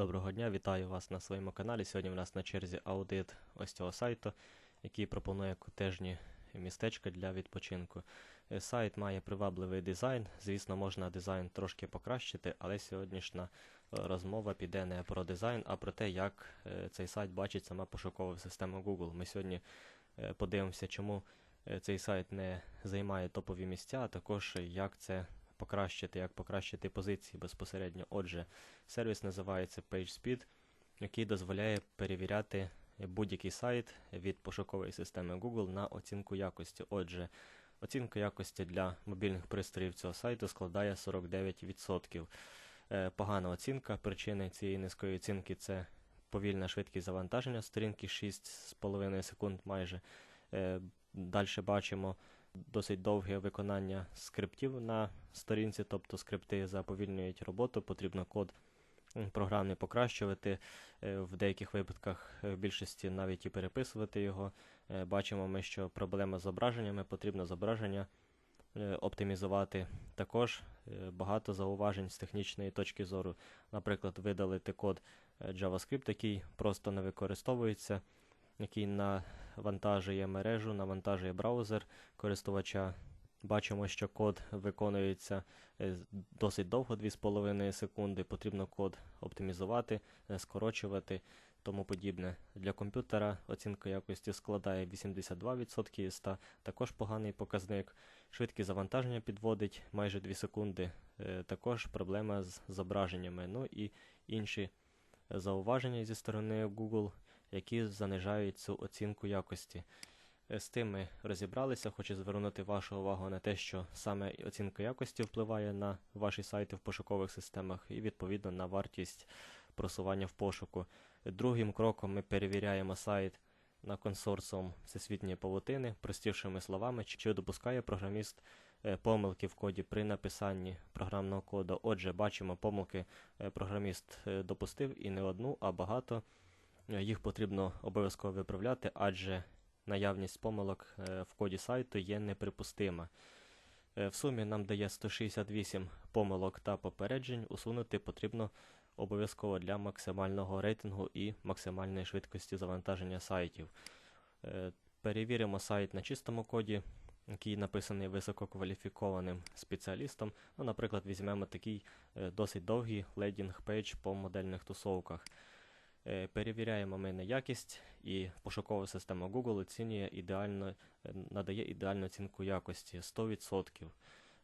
Доброго дня, вітаю вас на своєму каналі. Сьогодні в нас на черзі аудит ось цього сайту, який пропонує котежні містечка для відпочинку. Е, Сайт має привабливий дизайн. Звісно, можна дизайн трошки покращити, але сьогоднішня е, розмова піде не про дизайн, а про те, як е, цей сайт бачить сама пошукова система Google. Ми сьогодні подивимося, чому цей сайт не займає топові місця, а також як це покращити, як покращити позиції безпосередньо. Отже, сервіс називається PageSpeed, який дозволяє перевіряти будь-який сайт від пошукової системи Google на оцінку якості. Отже, оцінка якості для мобільних пристроїв цього сайту складає 49%. Е, Погана оцінка. Причини цієї низької оцінки це повільна швидкість завантаження сторінки 6,5 секунд майже. Далі бачимо досить довге виконання скриптів на сторінці, тобто скрипти заповільнюють роботу, потрібно код програмний покращувати. Е, В деяких випадках е, в більшості навіть і переписувати його. Е, Бачимо ми, що проблема з зображеннями, потрібно зображення оптимізувати. Також багато зауважень з технічної точки зору. Наприклад, видалити код JavaScript, який просто не використовується, який навантажує мережу, навантажує браузер користувача. Бачимо, що код виконується е, досить довго, 2,5 секунди. Потрібно код оптимізувати, е, скорочувати, тому подібне. Для комп'ютера оцінка якості складає 82% із 100, також поганий показник. Швидкість завантаження підводить майже 2 секунди. Е, Також проблема з зображеннями. Ну і інші зауваження зі сторони Google, які занижають цю оцінку якості. Е, З тим ми розібралися. Хочу звернути вашу увагу на те, що саме оцінка якості впливає на ваші сайти в пошукових системах і відповідно на вартість просування в пошуку. Другим кроком ми перевіряємо сайт на консорціум всесвітньої павутини, простішими словами, чи- допускає програміст е, помилки в коді при написанні програмного коду. Отже, бачимо, помилки е, програміст допустив і не одну, а багато. Е, Їх потрібно обов'язково виправляти, адже наявність помилок е, в коді сайту є неприпустима. Е, В сумі нам дає 168 помилок та попереджень. Усунути потрібно обов'язково для максимального рейтингу і максимальної швидкості завантаження сайтів. Перевіримо сайт на чистому коді, який написаний висококваліфікованим спеціалістом. Ну, наприклад, візьмемо такий досить довгий лендінг-пейдж по модельних тусовках. Е, Перевіряємо ми на якість, і пошукова система Google оцінює ідеально, е, надає ідеальну оцінку якості 100%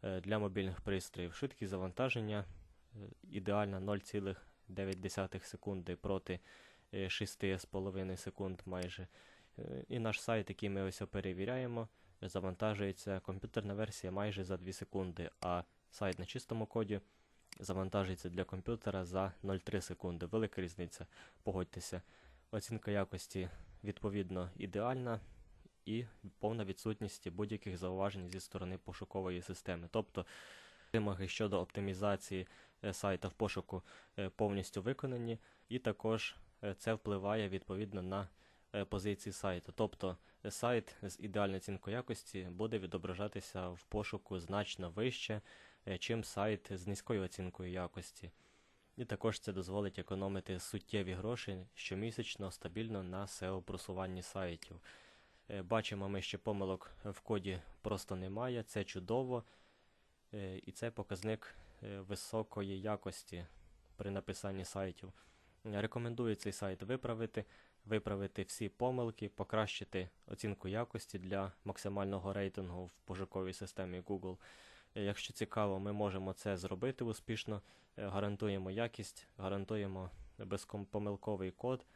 Е, для мобільних пристроїв. Швидкість завантаження ідеальна 0,9 секунди проти е, 6,5 секунд майже. І наш сайт, який ми ось перевіряємо, завантажується комп'ютерна версія майже за 2 секунди, а сайт на чистому коді завантажується для комп'ютера за 0,3 секунди. Велика різниця, погодьтеся. Оцінка якості відповідно ідеальна і повна відсутність будь-яких зауважень зі сторони пошукової системи. Тобто вимоги щодо оптимізації е, сайта в пошуку е, повністю виконані, і також е, це впливає відповідно на позиції сайту. Тобто сайт з ідеальною оцінкою якості буде відображатися в пошуку значно вище, чим сайт з низькою оцінкою якості. І також це дозволить економити суттєві гроші щомісячно стабільно на SEO-просуванні сайтів. Е, Бачимо ми, що помилок в коді просто немає, це чудово, е, і це показник е, високої якості при написанні сайтів. Е, Рекомендую цей сайт виправити, виправити всі помилки, покращити оцінку якості для максимального рейтингу в пошуковій системі Google. Е, Якщо цікаво, ми можемо це зробити успішно. Е, Гарантуємо якість, гарантуємо безпомилковий код.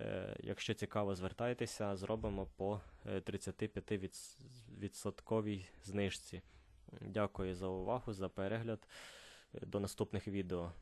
Е, Якщо цікаво, звертайтеся, зробимо по е, 35% знижці. Дякую за увагу, за перегляд. До наступних відео.